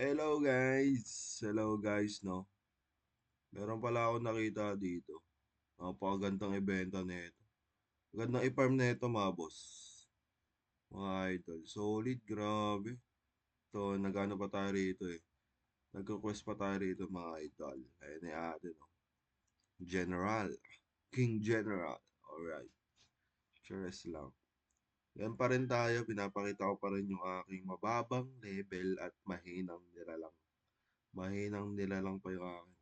Hello guys! Hello guys, no? Meron pala ako nakita dito. Napakagandang ibenta nito. Gandang i-farm nito mga boss. Mga idol. Solid, grabe. Ito, nagano pa tayo rito eh. Nag-request pa tayo rito mga idol. Ayan ni ate, no? General. King General. Alright. Cheers lang. Yan pa rin tayo, pinapakita ko pa rin yung aking mababang level at mahinang nilalang. Mahinang nilalang pa yung akin.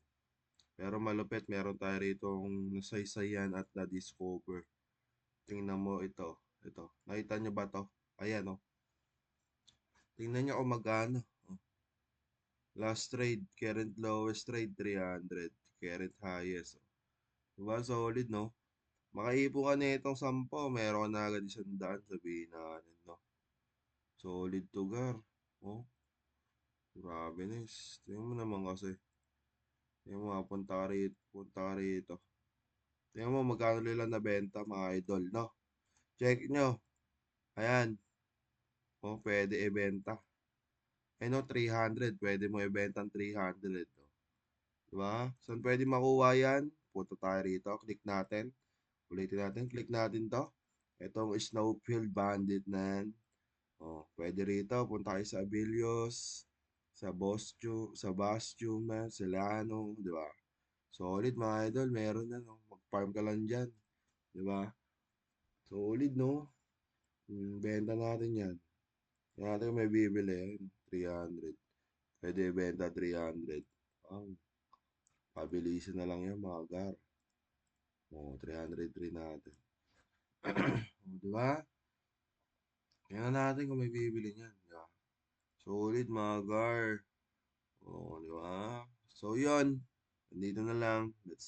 Pero malupit, meron tayo rito nasaysayan at na-discover. Tingnan mo ito. Ito. Nakita nyo ba to? Ayan o. Oh. Tingnan nyo kung magkano. Oh. Last trade, current lowest trade, 300. Current highest. Oh. Diba? Solid, no? Makaipo ka na itong sampo, meron na agad isang daan, sabihin natin, no? Solid to, gar. Oh. Grabe, nice. Tingnan mo naman kasi. Tingnan mo, punta ka rito. Punta ka rito. Tingnan mo, magkano nila nabenta, mga idol, no? Check nyo. Ayan. Oh, pwede ibenta. Eh, no, 300. Pwede mo ibenta ng 300. Oh. Diba? Saan pwede makuha yan? Punta tayo rito. Click natin. Ulitin natin. Click natin to. Itong Snowfield Bandit na yan. Oh, pwede rito. Punta kayo sa Abilios, sa Bostio, sa Bastion, man, sa Lano, di ba? Solid mga idol. Meron na, no? Mag-farm ka lang dyan. Di ba? Solid, no? Hmm, benta natin yan. Yan natin may bibili. 300. Pwede benta 300. Ang pabilisin na lang yan mga gar. O, 303 natin. o, di ba? Tingnan natin kung may bibili niyan. Di ba? Solid mga gar. O, di ba? So, yun. Nandito na lang. Let's